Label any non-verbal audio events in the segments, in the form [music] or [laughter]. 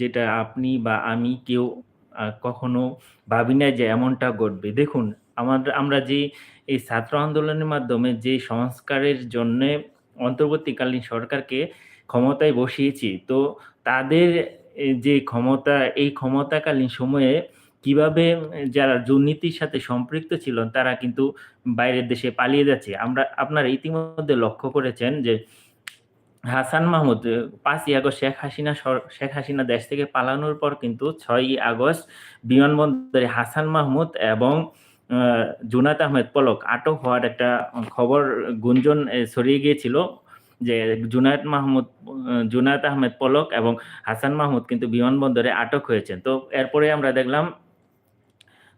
যেটা আপনি বা আমি কেউ কখনো ভাবি নাই যে এমনটা ঘটবে। দেখুন আমাদ আমরা যে এই ছাত্র আন্দোলনের মাধ্যমে যে সংস্কারের জন্যে অন্তর্বর্তীকালীন সরকারকে ক্ষমতায় বসিয়েছি। তো তাদের যে ক্ষমতা, এই ক্ষমতাকালীন সময়ে কীভাবে যারা দুর্নীতির সাথে সম্পৃক্ত ছিল তারা কিন্তু বাইরের দেশে পালিয়ে যাচ্ছে। আমরা, আপনারা ইতিমধ্যে লক্ষ্য করেছেন যে হাসান মাহমুদ এ ৫ ই আগস্ট শেখ হাসিনা শেখ হাসিনা দেশ থেকে পালানোর পর কিন্তু ৬ ই আগস্ট বিমানবন্দরে হাসান মাহমুদ এবং জুনাত আহমেদ পলক আটক হওয়ার একটা খবর, গুঞ্জন ছড়িয়ে গিয়েছিল। যে জুনায়েদ মাহমুদ জুনায়েদ আহমেদ পলক এবং হাসান মাহমুদ কিন্তু বিমানবন্দরে আটক হয়েছেন। তো এরপরে আমরা দেখলাম,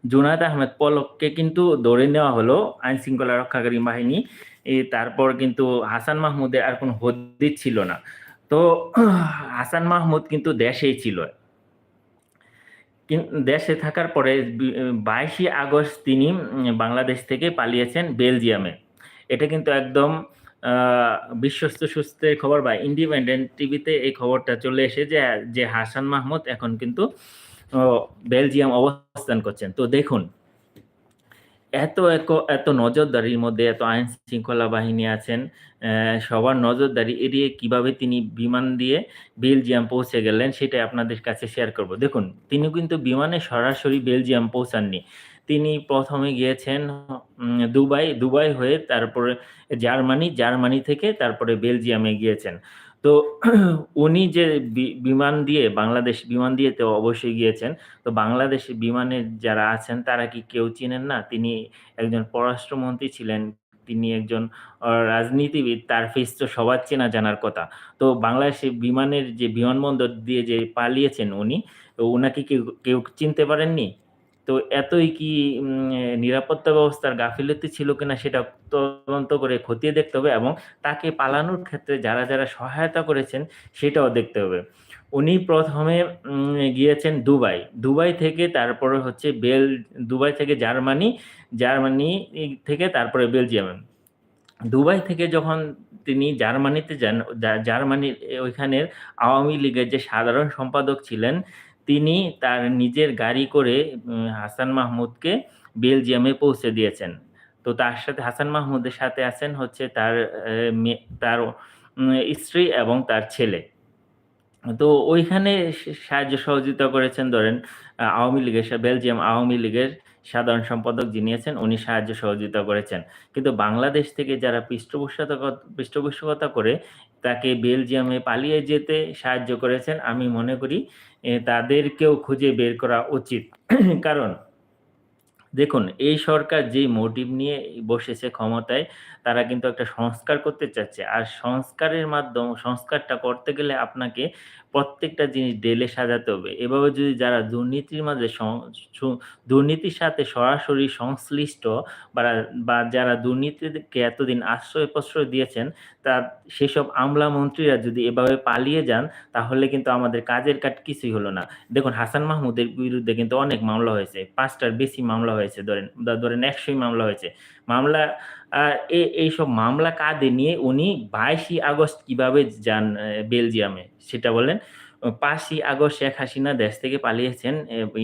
জুনায়েদ আহমেদ পলককে কিন্তু ধরে নেওয়া হলো আইন-শৃঙ্খলা রক্ষাকারী বাহিনী। তারপর কিন্তু হাসান মাহমুদের আর কোন হদিস ছিল না। তো হাসান মাহমুদ কিন্তু দেশেই ছিল। দেশে থাকার পরে বাইশে আগস্ট তিনি বাংলাদেশ থেকে পালিয়েছেন বেলজিয়ামে। এটা কিন্তু একদম বিশ্বস্ত সূত্রের খবর বা ইন্ডিপেন্ডেন্ট টিভিতে এই খবরটা চলে এসে যে, যে হাসান মাহমুদ এখন কিন্তু বেলজিয়াম অবস্থান করছেন। তো দেখুন এত এক এত নজরদারির মধ্যে এত আইন শৃঙ্খলা বাহিনী আছেন, সবার নজরদারি এড়িয়ে কীভাবে তিনি বিমান দিয়ে বেলজিয়াম পৌঁছে গেলেন সেটাই আপনাদের কাছে শেয়ার করব। দেখুন তিনি কিন্তু বিমানে সরাসরি বেলজিয়াম পৌঁছাননি। তিনি প্রথমে গিয়েছেন দুবাই, দুবাই হয়ে তারপরে জার্মানি, জার্মানি থেকে তারপরে বেলজিয়ামে গিয়েছেন। তো [clears throat] উনি যে বিমান দিয়ে বাংলাদেশ বিমান দিয়ে তো অবশ্যই গিয়েছেন। তো বাংলাদেশে বিমানের যারা আছেন তারা কি কেউ চিনেন না? তিনি একজন পররাষ্ট্রমন্ত্রী ছিলেন। তিনি একজন রাজনীতিবিদ। তার ফেস তো সবার চেনা জানার কথা। তো বাংলাদেশে বিমানের যে বিমানবন্দর দিয়ে যে পালিয়েছেন উনি, তো উনাকে কেউ, কেউ চিনতে পারেননি? তো এতই কি নিরাপত্তা ব্যবস্থার গাফিলতি ছিল কিনা সেটা তদন্ত করে খতিয়ে দেখতে হবে এবং তাকে পালানোর ক্ষেত্রে যারা, যারা সহায়তা করেছেন সেটাও দেখতে হবে। উনি প্রথমে গিয়েছেন দুবাই। দুবাই থেকে তারপরে হচ্ছে বেল দুবাই থেকে জার্মানি, জার্মানি থেকে তারপরে বেলজিয়াম দুবাই থেকে যখন তিনি জার্মানিতে যান, জার্মানির ওইখানের আওয়ামী লীগের যে সাধারণ সম্পাদক ছিলেন, তিনি তার নিজের গাড়ি করে হাসান মাহমুদকে বেলজিয়ামে পৌঁছে দিয়েছেন। তো তার সাথে হাসান মাহমুদের সাথে আছেন হচ্ছে তার তার স্ত্রী এবং তার ছেলে। তো ওইখানে সাহায্য সহযোগিতা করেছেন, ধরেন আওয়ামী লীগের বেলজিয়াম আওয়ামী লীগের সাধারণ সম্পাদক যিনি আছেন, উনি সাহায্য সহযোগিতা করেছেন। কিন্তু বাংলাদেশ থেকে যারা পৃষ্ঠপোষকতা পৃষ্ঠপোষকতা করে তাকে বেলজিয়ামে পালিয়ে যেতে সাহায্য করেছেন, আমি মনে করি তাদেরকেও খুঁজে বের করা উচিত। [clears throat] কারণ দেখুন এই সরকার যে মোটিভ নিয়ে বসেছে ক্ষমতায়, তারা কিন্তু একটা সংস্কার করতে চাচ্ছে। আর সংস্কারের মাধ্যম সংস্কারটা করতে গেলে আপনাকে প্রত্যেকটা জিনিস ঢেলে সাজাতে হবে। এভাবে যদি যারা দুর্নীতির মাঝে দুর্নীতির সাথে সরাসরি সংশ্লিষ্ট বা যারা দুর্নীতিকে এতদিন আশ্রয়-প্রশ্রয় দিয়েছেন, তা সেসব আমলা মন্ত্রীরা যদি এভাবে পালিয়ে যান, তাহলে কিন্তু আমাদের কাজের কাট কিছুই হলো না। দেখুন হাসান মাহমুদের বিরুদ্ধে কিন্তু অনেক মামলা হয়েছে। পাঁচটার বেশি মামলা হয়েছে ধরেন। ধরেন ১০০ ই মামলা হয়েছে। মামলা আ এ এইসব মামলা কাঁধে নিয়ে উনি ২২ ই আগস্ট কীভাবে যান বেলজিয়ামে সেটা বলেন? ৫ আগস্ট শেখ হাসিনা দেশ থেকে পালিয়েছেন,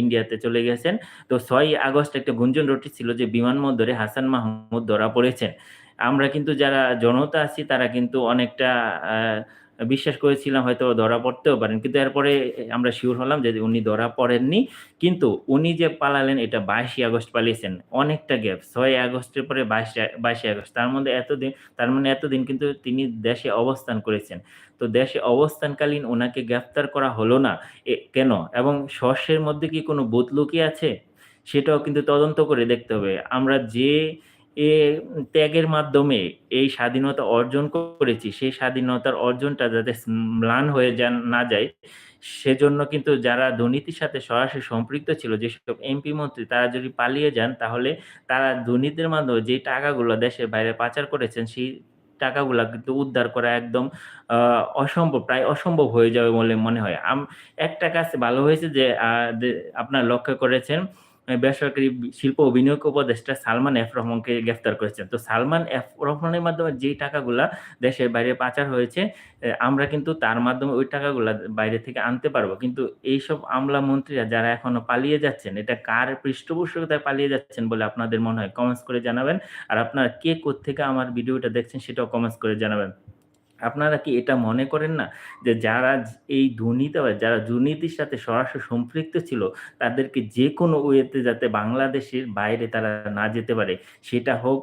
ইন্ডিয়াতে চলে গেছেন। তো ছয়ই আগস্ট একটা গুঞ্জন রটেছিল যে বিমানবন্দরে হাসান মাহমুদ ধরা পড়েছেন। আমরা কিন্তু যারা জনতা আছি তারা কিন্তু অনেকটা বিশ্বাস করেছিলাম হয়তো ধরা পড়তেও পারেন। কিন্তু এরপরে আমরা শিওর হলাম যে উনি ধরা পড়েননি। কিন্তু উনি যে পালালেন, এটা বাইশে আগস্ট পালিয়েছেন। অনেকটা গ্যাপ। ছয় আগস্টের পরে ২২ টা ২২ ই আগস্ট। তার মধ্যে এতদিন, তার মানে এতদিন কিন্তু তিনি দেশে অবস্থান করেছেন। তো দেশে অবস্থানকালীন ওনাকে গ্রেফতার করা হলো না। কেন? এবং সর্ষের মধ্যে কি কোনো ভূত লুকিয়ে আছে? সেটাও কিন্তু তদন্ত করে দেখতে হবে। আমরা যে এ ত্যাগের মাধ্যমে এই স্বাধীনতা অর্জন করেছি, সেই স্বাধীনতার অর্জনটা যাতে ম্লান হয়ে যান না যায়, সেজন্য কিন্তু যারা দুর্নীতির সাথে সরাসরি সম্পৃক্ত ছিল, যেসব এমপি মন্ত্রী তারা যদি পালিয়ে যান, তাহলে তারা দুর্নীতির মাধ্যমে যে টাকাগুলো দেশের বাইরে পাচার করেছেন, সেই টাকাগুলা কিন্তু উদ্ধার করা একদম অসম্ভব, প্রায় অসম্ভব হয়ে যাবে বলে মনে হয়। একটা কাজ ভালো হয়েছে যে আপনার লক্ষ্য করেছেন বেসরকারি শিল্প ও বিনিয়োগ উপদেষ্টা সালমান এফ রহমানকে গ্রেফতার করেছেন। তো সালমান এফ রহমানের মাধ্যমে যেই টাকাগুলা দেশের বাইরে পাচার হয়েছে, আমরা কিন্তু তার মাধ্যমে ওই টাকাগুলা বাইরে থেকে আনতে পারব। কিন্তু এইসব আমলা মন্ত্রীরা যারা এখনও পালিয়ে যাচ্ছেন, এটা কার পৃষ্ঠপোষকতায় পালিয়ে যাচ্ছেন বলে আপনাদের মনে হয়? কমেন্টস করে জানাবেন। আর আপনারা কে কোত্থেকে আমার ভিডিওটা দেখছেন সেটাও কমেন্টস করে জানাবেন। আপনারা কি এটা মনে করেন না যে যারা এই দুর্নীতিবাজ যারা দুর্নীতির সাথে সরাসরি সম্পৃক্ত ছিল তাদেরকে যে কোনো ওয়েতে যাতে বাংলাদেশের বাইরে তারা না যেতে পারে সেটা হোক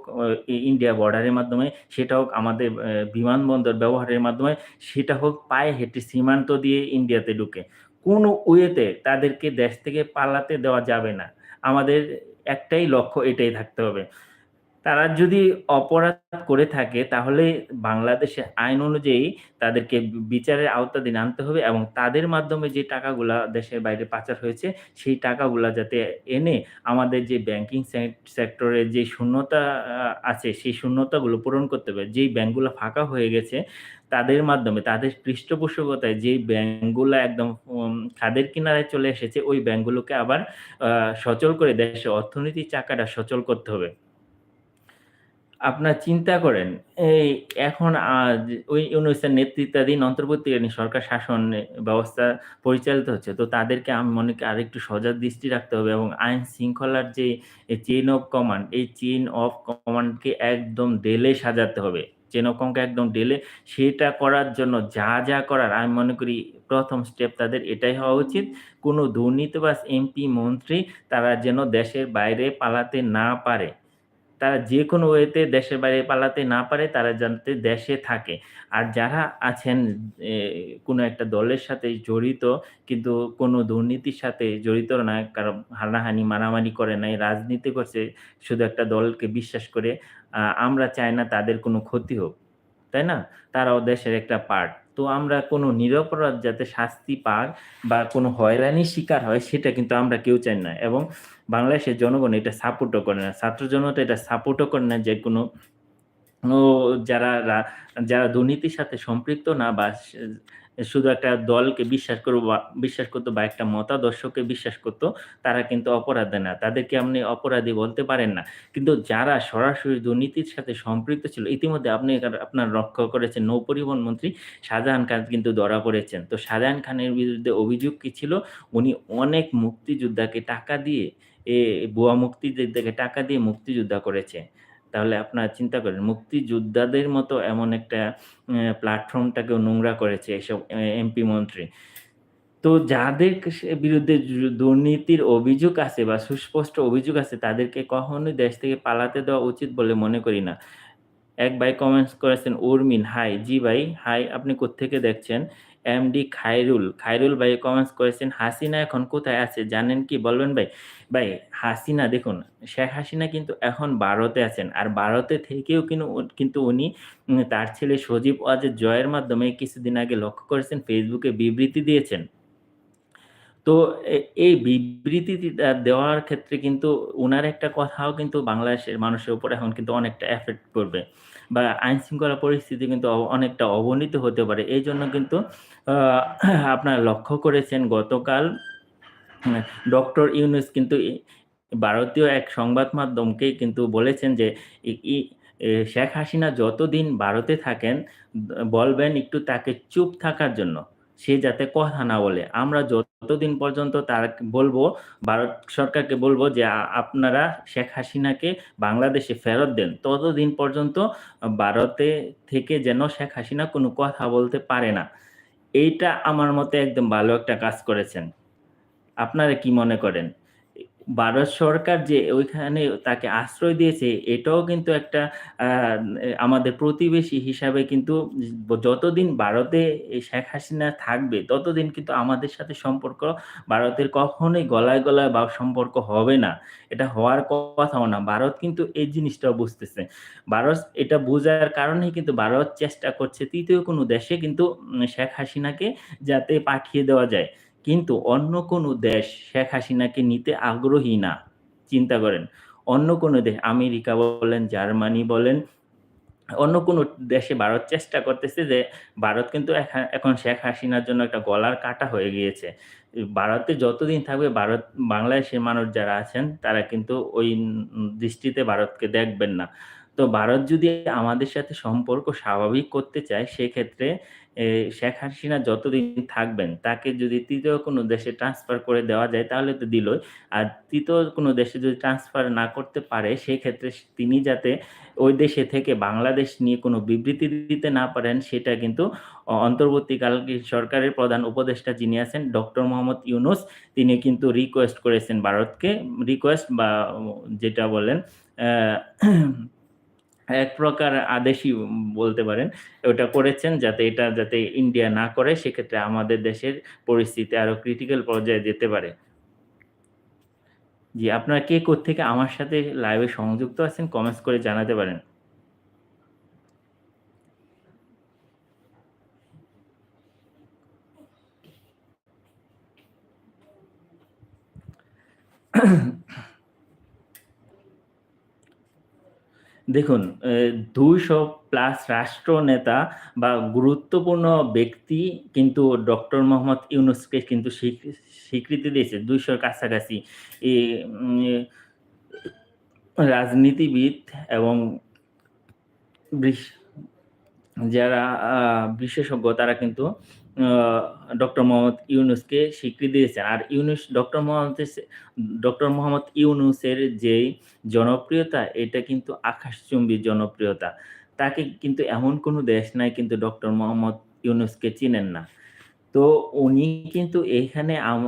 ইন্ডিয়া বর্ডারের মাধ্যমে, সেটা হোক আমাদের বিমানবন্দর ব্যবহারের মাধ্যমে, সেটা হোক পায়ে হেঁটে সীমান্ত দিয়ে ইন্ডিয়াতে ঢুকে। কোনো ওয়েতে তাদেরকে দেশ থেকে পালাতে দেওয়া যাবে না। আমাদের একটাই লক্ষ্য এটাই থাকতে হবে। তারা যদি অপরাধ করে থাকে তাহলে বাংলাদেশের আইন অনুযায়ী তাদেরকে বিচারের আওতাধীন আনতে হবে এবং তাদের মাধ্যমে যে টাকাগুলা দেশের বাইরে পাচার হয়েছে, সেই টাকাগুলা যাতে এনে আমাদের যে ব্যাংকিং সেক সেক্টরে যে শূন্যতা আছে সেই শূন্যতাগুলো পূরণ করতে হবে। যেই ব্যাংকগুলো ফাঁকা হয়ে গেছে তাদের মাধ্যমে তাদের পৃষ্ঠপোষকতায় যেই ব্যাংকগুলা একদম খাদের কিনারায় চলে এসেছে ওই ব্যাংকগুলোকে আবার সচল করে দেশের অর্থনীতির চাকাটা সচল করতে হবে। আপনারা চিন্তা করেন এই এখন ওই ইউনূসের নেতৃত্বাধীন অন্তর্বর্তীকালীন সরকার শাসন ব্যবস্থা পরিচালিত হচ্ছে। তো তাদেরকে আমি মনে করি আরেকটু সজাগ দৃষ্টি রাখতে হবে এবং আইন শৃঙ্খলার যে এ চেইন অফ কমান্ড, এই চেইন অফ কমান্ডকে একদম ডেলে সাজাতে হবে। চেন অফ কমান্ডকে একদম ডেলে সেটা করার জন্য যা, যা করার আমি মনে করি প্রথম স্টেপ তাদের এটাই হওয়া উচিত। কোনো দুর্নীতিবাজ এমপি, মন্ত্রী তারা যেন দেশের বাইরে পালাতে না পারে। তারা যে কোনো ওয়েতে দেশের বাইরে পালাতে না পারে, তারা যাতে দেশে থাকে। আর যারা আছেন কোনো একটা দলের সাথে জড়িত কিন্তু কোনো দুর্নীতির সাথে জড়িত না, কারও হানাহানি, মারামারি করে নাই, রাজনীতি করছে শুধু একটা দলকে বিশ্বাস করে। আমরা চাই না তাদের কোনো ক্ষতি হোক। তাই না? তারাও দেশের একটা পার্ট। তো আমরা কোনো নিরপরাধ যাতে শাস্তি পার বা কোনো হয়রানির শিকার হয়, সেটা কিন্তু আমরা কেউ চাই না। এবং বাংলাদেশের জনগণ এটা সাপোর্টও করে না। ছাত্র জনতা এটা সাপোর্টও করে না যে কোনো যারা যারা দুর্নীতির সাথে সম্পৃক্ত না বা শুধু একটা দলকে বিশ্বাস করব বিশ্বাস করতো বা একটা মতাদর্শকে বিশ্বাস করতো তারা কিন্তু অপরাধী না। তাদেরকে আপনি অপরাধী বলতে পারেন না। কিন্তু যারা সরাসরি দুর্নীতির সাথে সম্পৃক্ত ছিল, ইতিমধ্যে আপনি আপনারা লক্ষ্য করেছেন নৌপরিবহন মন্ত্রী শাহজাহান খান কিন্তু ধরা পড়েছেন। তো শাহজাহান খানের বিরুদ্ধে অভিযোগ কি ছিল? উনি অনেক মুক্তিযোদ্ধাকে টাকা দিয়ে এ ভুয়া মুক্তিযোদ্ধাকে টাকা দিয়ে মুক্তিযোদ্ধা করেছে। তাহলে আপনারা চিন্তা করেন মুক্তিযোদ্ধাদের মতো এমন একটা প্ল্যাটফর্মটাকে নোংরা করেছে এসব এ এমপি, মন্ত্রী। তো যাদের বিরুদ্ধে দুর্নীতির অভিযোগ আছে বা সুস্পষ্ট অভিযোগ আছে তাদেরকে কখনোই দেশ থেকে পালাতে দেওয়া উচিত বলে মনে করি না। এক ভাই কমেন্টস করেছেন উর্মিন, হাই। জি ভাই, হাই। আপনি কোত্থেকে দেখছেন? এমডি খায়রুল, খায়রুল ভাই কমেন্টস করেছেন, হাসিনা এখন কোথায় আছে জানেন কি বলবেন ভাই? ভাই হাসিনা দেখুন, শেখ হাসিনা কিন্তু এখন ভারতে আছেন। আর ভারতে থেকেও কিন্তু কিন্তু উনি তার ছেলে সজীব ওয়াজেদ জয়ের মাধ্যমে কিছুদিন আগে লক্ষ্য করেছেন ফেসবুকে বিবৃতি দিয়েছেন। তো এই বিবৃতিটা দেওয়ার ক্ষেত্রে কিন্তু ওনার একটা কথাও কিন্তু বাংলাদেশের মানুষের উপর এখন কিন্তু অনেকটা এফেক্ট করবে। বা আইন শৃঙ্খলা পরিস্থিতি কিন্তু অনেকটা অবনীত হতে পারে। এই জন্য কিন্তু আপনারা লক্ষ্য করেছেন গতকাল ডক্টর ইউনুস কিন্তু ভারতীয় এক সংবাদ মাধ্যমকে কিন্তু বলেছেন যে শেখ হাসিনা যতদিন ভারতে থাকেন বলবেন একটু তাকে চুপ থাকার জন্য। সে যাতে কথা না বলে। আমরা যতদিন পর্যন্ত তার বলব, ভারত সরকারকে বলব যে আপনারা শেখ হাসিনাকে বাংলাদেশে ফেরত দেন। ততদিন পর্যন্ত ভারতে থেকে যেন শেখ হাসিনা কোনো কথা বলতে পারে না। এইটা আমার মতে একদম ভালো একটা কাজ করেছেন। আপনারা কি মনে করেন? ভারত সরকার যে ওইখানে তাকে আশ্রয় দিয়েছে এটাও কিন্তু একটা আমাদের প্রতিবেশী হিসাবে কিন্তু যতদিন ভারতে শেখ হাসিনা থাকবে ততদিন কিন্তু আমাদের সাথে সম্পর্ক ভারতের কখনোই গলায়, গলায় বা সম্পর্ক হবে না। এটা হওয়ার কথাও না। ভারত কিন্তু এই জিনিসটাও বুঝতেছে। ভারত এটা বোঝার কারণেই কিন্তু ভারত চেষ্টা করছে তৃতীয় কোনো দেশে কিন্তু শেখ হাসিনাকে যাতে পাঠিয়ে দেওয়া যায়। কিন্তু অন্য কোনো দেশ শেখ হাসিনাকে নিতে আগ্রহী না। চিন্তা করেন। অন্য কোনো দেশ আমেরিকা বলেন, জার্মানি বলেন, অন্য কোনো দেশে ভারত চেষ্টা করতেছে যে ভারত কিন্তু এখন শেখ হাসিনার জন্য একটা গলার কাটা হয়ে গিয়েছে। ভারতে যতদিন থাকবে ভারত বাংলাদেশের মানুষ যারা আছেন তারা কিন্তু ওই দৃষ্টিতে ভারতকে দেখবেন না। তো ভারত যদি আমাদের সাথে সম্পর্ক স্বাভাবিক করতে চায় সেক্ষেত্রে শেখ হাসিনা যতদিন থাকবেন, তাকে যদি তৃতীয় কোনো দেশে ট্রান্সফার করে দেওয়া যায়, তাহলে তো দিলই। আর তৃতীয় কোনো দেশে যদি ট্রান্সফার না করতে পারে, সেক্ষেত্রে তিনি যাতে ওই দেশে থেকে বাংলাদেশ নিয়ে কোনো বিবৃতি দিতে না পারেন, সেটা কিন্তু অন্তর্বর্তীকাল সরকারের প্রধান উপদেষ্টা যিনি আছেন, ডক্টর মোহাম্মদ ইউনুস, তিনি কিন্তু রিকোয়েস্ট করেছেন ভারতকে রিকোয়েস্ট বা, যেটা বলেন এক প্রকার আদেশই বলতে পারেন। ওটা করেছেন যাতে এটা যাতে ইন্ডিয়া না করে সেক্ষেত্রে আমাদের দেশের পরিস্থিতি আরও ক্রিটিক্যাল পর্যায়ে যেতে পারে। জি, আপনারা কে কোত্থেকে আমার সাথে লাইভে সংযুক্ত আছেন কমেন্টস করে জানাতে পারেন। দেখুন ২০০ প্লাস রাষ্ট্রনেতা বা গুরুত্বপূর্ণ ব্যক্তি কিন্তু ডক্টর মোহাম্মদ ইউনুসকে কিন্তু স্বীকৃতি দিয়েছে ২০০ র কাছাকাছি। রাজনীতিবিদ এবং যারা বিশেষজ্ঞ তারা কিন্তু ডক্টর মোহাম্মদ ইউনুসকে স্বীকৃতি দিয়েছেন। আর ইউনুস, ডক্টর মোহাম্মদ ডক্টর মোহাম্মদ ইউনুসের যেই জনপ্রিয়তা, এটা কিন্তু আকাশচুম্বী জনপ্রিয়তা। তাকে কিন্তু এমন কোনো দেশ নাই কিন্তু ডক্টর মোহাম্মদ ইউনুসকে চিনেন না। তো উনি কিন্তু এইখানে আম,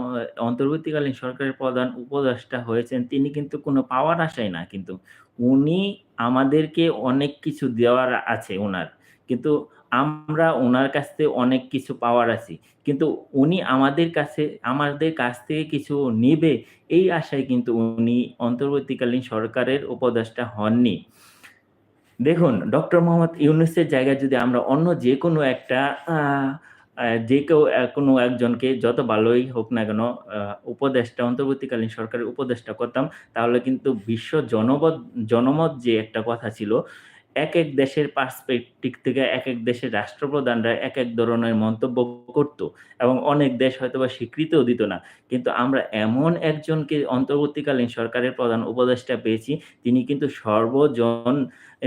অন্তর্বর্তীকালীন সরকারের প্রধান উপদেষ্টা হয়েছেন, তিনি কিন্তু কোনো পাওয়ার আশায় না, কিন্তু। উনি আমাদেরকে অনেক কিছু দেওয়ার আছে উনার। কিন্তু আমরা ওনার কাছ থেকে অনেক কিছু পাওয়ার আছি। কিন্তু উনি আমাদের কাছে আমাদের কাছ থেকে কিছু নিবে এই আশায় কিন্তু উনি অন্তর্বর্তীকালীন সরকারের উপদেষ্টা হননি। দেখুন ডক্টর মোহাম্মদ ইউনুসের জায়গায় যদি আমরা অন্য যে কোনো একটা যে কেউ কোনো একজনকে যত ভালোই হোক না কেন উপদেষ্টা অন্তর্বর্তীকালীন সরকারের উপদেষ্টা করতাম তাহলে কিন্তু বিশ্ব জনবদ জনমত যে একটা কথা ছিল, একেক দেশের পার্সপেক্টিভ থেকে এক এক দেশের রাষ্ট্রপ্রধানরা এক এক ধরনের মন্তব্য করত এবং অনেক দেশ হয়তো বা স্বীকৃতিও দিত না। কিন্তু আমরা এমন একজনকে অন্তর্বর্তীকালীন সরকারের প্রধান উপদেষ্টা পেয়েছি তিনি কিন্তু সর্বজন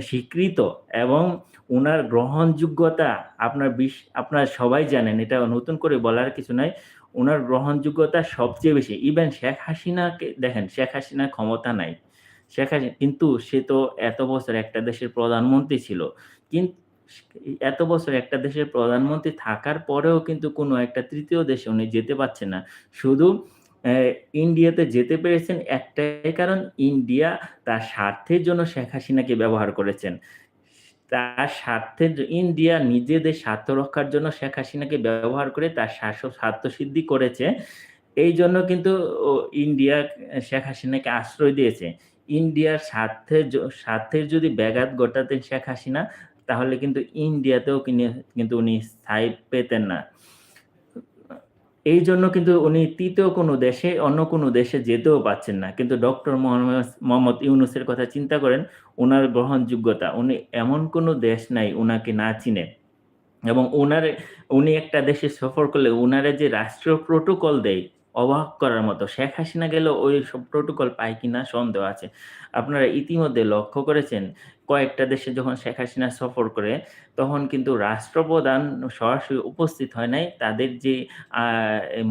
স্বীকৃত এবং উনার গ্রহণযোগ্যতা আপনার বিশ, আপনার সবাই জানেন, এটা নতুন করে বলার কিছু নাই। ওনার গ্রহণযোগ্যতা সবচেয়ে বেশি। ইভেন শেখ হাসিনাকে, দেখেন, শেখ হাসিনার ক্ষমতা নাই। শেখ হাসিনা কিন্তু সে তো এত বছর একটা দেশের প্রধানমন্ত্রী ছিল। কিন্তু এত বছর একটা দেশের প্রধানমন্ত্রী থাকার পরেও কিন্তু কোনো একটা তৃতীয় দেশে উনি যেতে পারছেন না। শুধু ইন্ডিয়াতে যেতে পেরেছেন একটাই কারণ, ইন্ডিয়া তার স্বার্থের জন্য শেখ হাসিনাকে ব্যবহার করেছেন। তার স্বার্থের ইন্ডিয়া নিজেদের স্বার্থ রক্ষার জন্য শেখ হাসিনাকে ব্যবহার করে তার স্বাস স্বার্থসিদ্ধি করেছে। এই জন্য কিন্তু ইন্ডিয়া শেখ হাসিনাকে আশ্রয় দিয়েছে। ইন্ডিয়ার স্বার্থের স্বার্থের যদি ব্যাঘাত ঘটাতেন শেখ হাসিনা তাহলে কিন্তু ইন্ডিয়াতেও কিনে কিন্তু উনি স্থায়ী পেতেন না। এই জন্য কিন্তু উনি তৃতীয় কোনো দেশে অন্য কোনো দেশে যেতেও পারছেন না। কিন্তু ডক্টর মোহাম্মদ ইউনুসের কথা চিন্তা করেন, উনার গ্রহণযোগ্যতা। উনি এমন কোনো দেশ নাই উনাকে না চিনে। এবং উনারে উনি একটা দেশে সফর করলে উনারা যে রাষ্ট্রীয় প্রোটোকল দেয় অবাক করার মতো। শেখ হাসিনা গেলেও ওইসব প্রোটোকল পায় কিনা সন্দেহ আছে। আপনারা ইতিমধ্যে লক্ষ্য করেছেন, কয়েকটা দেশে যখন শেখ হাসিনা সফর করে, তখন কিন্তু রাষ্ট্রপ্রধান সরাসরি উপস্থিত হয় নাই। তাদের যে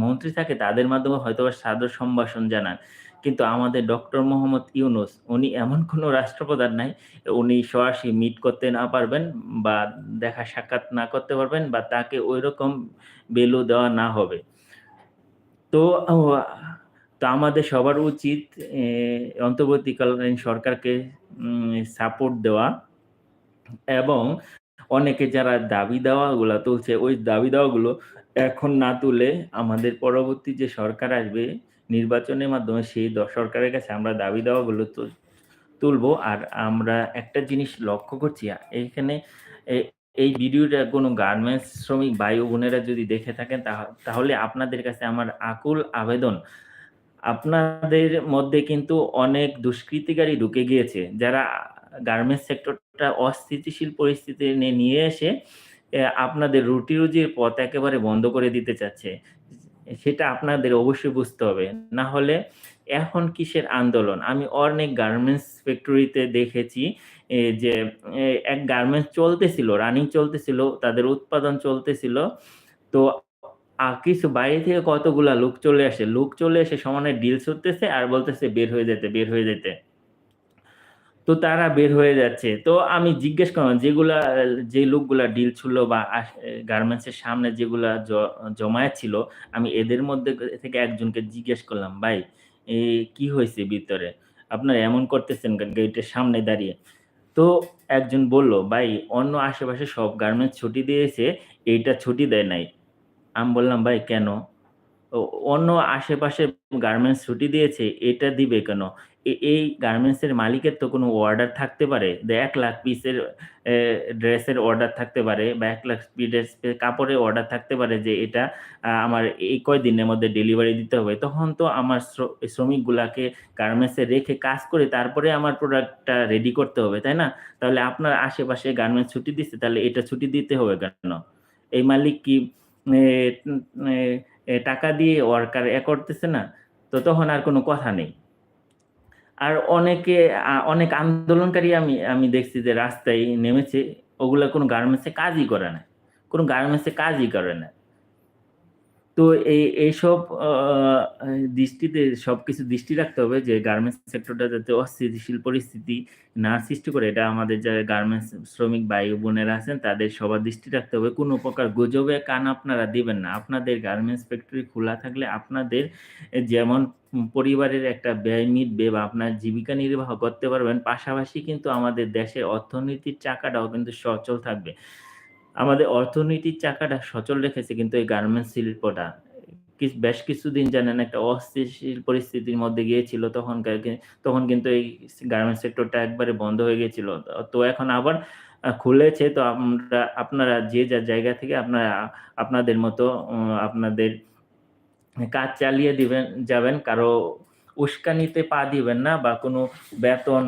মন্ত্রী থাকে, তাদের মাধ্যমে হয়তোবা সাদর সম্ভাষণ জানান। কিন্তু আমাদের ডক্টর মোহাম্মদ ইউনুস, উনি এমন কোনো রাষ্ট্রপ্রধান নাই, উনি সরাসরি মিট করতে না পারবেন বা দেখা সাক্ষাৎ না করতে পারবেন বা তাকে ঐরকম বেলু দেওয়া না হবে। তো তো আমাদের সবার উচিত অন্তর্বর্তীকালীন সরকারকে সাপোর্ট দেওয়া এবং অনেকে যারা দাবি দেওয়াগুলো তুলছে, ওই দাবি দাওয়াগুলো এখন না তুলে আমাদের পরবর্তী যে সরকার আসবে নির্বাচনের মাধ্যমে, সেই সরকারের কাছে আমরা দাবি দাওয়াগুলো তুল, তুলবো। আর আমরা একটা জিনিস লক্ষ্য করছি আ এইখানে এ এই ভিডিওটা কোনো গার্মেন্টস শ্রমিক ভাই বোনেরা যদি দেখে থাকেন তাহ তাহলে আপনাদের কাছে আমার আকুল আবেদন, আপনাদের মধ্যে কিন্তু অনেক দুষ্কৃতিকারী ঢুকে গিয়েছে। যারা গার্মেন্টস সেক্টরটা অস্থিতিশীল পরিস্থিতি নিয়ে এসে আপনাদের রুটি-রুজির পথ একেবারে বন্ধ করে দিতে চাচ্ছে। সেটা আপনাদের অবশ্যই বুঝতে হবে। না হলে এখন কিসের আন্দোলন? আমি অনেক গার্মেন্টস ফ্যাক্টরিতে দেখেছি যে এক গার্মেন্টস চলতেছিল, রানিং চলতেছিল, তাদের উৎপাদন চলতেছিল। তো কিছু বাইরে থেকে কতগুলা লোক চলে আসে। লোক চলে এসে সমানে ডিল ছুড়তেছে আর বলতেছে বের হয়ে যেতে, বের হয়ে যেতে। তো তারা বের হয়ে যাচ্ছে। তো আমি জিজ্ঞেস করলাম যেগুলা যে লোকগুলা ডিল ছুড়লো বা আস গার্মেন্টস এর সামনে যেগুলা জমায়েত ছিল, আমি এদের মধ্যে থেকে একজনকে জিজ্ঞেস করলাম, "ভাই কি হয়েছে ভিতরে? আপনারা এমন করতেছেন গেটের সামনে দাঁড়িয়ে?" তো একজন বলল, "ভাই অন্য আশেপাশে সব গার্মেন্টস ছুটি দিয়েছে, এইটা ছুটি দেয় নাই।" আমি বললাম, "ভাই কেন?" অন্য আশেপাশে গার্মেন্টস ছুটি দিয়েছে, এটা দিবে কেন? এই গার্মেন্টস এর মালিকের তো কোনো অর্ডার থাকতে পারে। ১ লাখ পিসের ড্রেসের অর্ডার থাকতে পারে বা এক লাখ পিডেস কাপড়ের অর্ডার থাকতে পারে যে এটা আমার এই কয় দিনের মধ্যে ডেলিভারি দিতে হবে। তখন তো আমার শ্র শ্রমিকগুলাকে গার্মেন্টস রেখে কাজ করে তারপরে আমার প্রোডাক্টটা রেডি করতে হবে, তাই না? তাহলে আপনার আশেপাশে গার্মেন্টস ছুটি দিচ্ছে, তাহলে এটা ছুটি দিতে হবে কেন? এই মালিক কি টাকা দিয়ে ওয়ার্কার এ করতেছে না? তো তখন আর কোনো কথা নেই। আর অনেকে অনেক আন্দোলনকারী আমি আমি দেখছি যে রাস্তায় নেমেছে, ওগুলা কোনো গার্মেন্টসে কাজই করে না। কোনো গার্মেন্টসে কাজই করে না। তো এই এইসব দৃষ্টিতে সব কিছু দৃষ্টি রাখতে হবে যে গার্মেন্টস সেক্টরটা যাতে অস্থিতিশীল পরিস্থিতি না সৃষ্টি করে এটা আমাদের যারা গার্মেন্টস শ্রমিক ভাই-বোনেরা আছেন তাদের সবার দৃষ্টি রাখতে হবে। কোনো প্রকার গুজবে কান আপনারা দিবেন না। আপনাদের গার্মেন্টস ফ্যাক্টরি খোলা থাকলে আপনাদের যেমন পরিবারের একটা ব্যয় মিটবে বা আপনার জীবিকা নির্বাহ করতে পারবেন, পাশাপাশি কিন্তু আমাদের দেশের অর্থনীতির চাকাটাও কিন্তু সচল থাকবে। আমাদের অর্থনীতির চাকাটা সচল রেখেছে কিন্তু এই গার্মেন্টস শিল্পটা। বেশ কিছুদিন জানেন, একটা অস্থিতিশীল পরিস্থিতির মধ্যে গিয়েছিল তখনকার তখন কিন্তু এই গার্মেন্টস সেক্টরটা একবারে বন্ধ হয়ে গিয়েছিল। তো এখন আবার খুলেছে, তো আমরা, আপনারা যে যার জায়গা থেকে আপনারা, আপনাদের মতো আপনাদের কাজ চালিয়ে দিবেন, যাবেন। কারও উস্কানিতে পা দিবেন না বা কোনো বেতন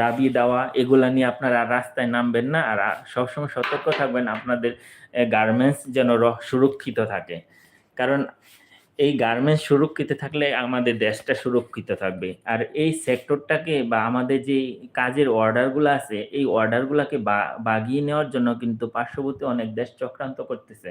দাবি দেওয়া এগুলা নিয়ে আপনারা রাস্তায় নামবেন না। আর সবসময় সতর্ক থাকবেন আপনাদের গার্মেন্টস যেন সুরক্ষিত থাকে। কারণ এই গার্মেন্টস সুরক্ষিত থাকলে আমাদের দেশটা সুরক্ষিত থাকবে। আর এই সেক্টরটাকে বা আমাদের যেই কাজের অর্ডারগুলো আছে, এই অর্ডারগুলোকে বাগিয়ে নেওয়ার জন্য কিন্তু পার্শ্ববর্তী অনেক দেশ চক্রান্ত করতেছে।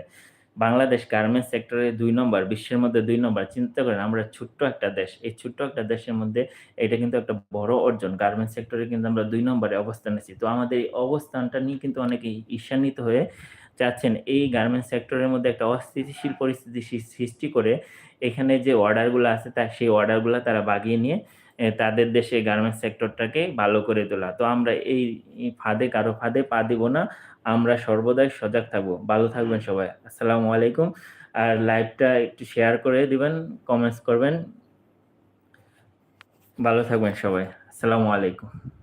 বাংলাদেশ গার্মেন্টস সেক্টরে দুই নম্বর, বিশ্বের মধ্যে দুই নম্বর। চিন্তা করেন আমরা ছোট্ট একটা দেশ। এই ছোট্ট একটা দেশের মধ্যে এটা কিন্তু একটা বড় অর্জন। গার্মেন্টস সেক্টরে কিন্তু আমরা দুই নম্বরে অবস্থান আছি। তো আমাদের এই অবস্থানটা নিয়ে কিন্তু অনেকেই ঈর্ষান্বিত হয়ে চাচ্ছেন এই গার্মেন্টস সেক্টরের মধ্যে একটা অস্থিতিশীল পরিস্থিতি সৃষ্টি করে এখানে যে অর্ডারগুলো আছে তা সেই অর্ডারগুলো তারা বাগিয়ে নিয়ে তাদের দেশে গার্মেন্টস সেক্টরটাকে ভালো করে তোলা। তো আমরা এই ফাঁদে কারও ফাঁদে পা দিব না। আমরা সর্বদাই সজাগ থাকব। ভালো থাকবেন সবাই। আসসালামু আলাইকুম। আর লাইভটা একটু শেয়ার করে দিবেন, কমেন্টস করবেন। ভালো থাকবেন সবাই। আসসালামু আলাইকুম।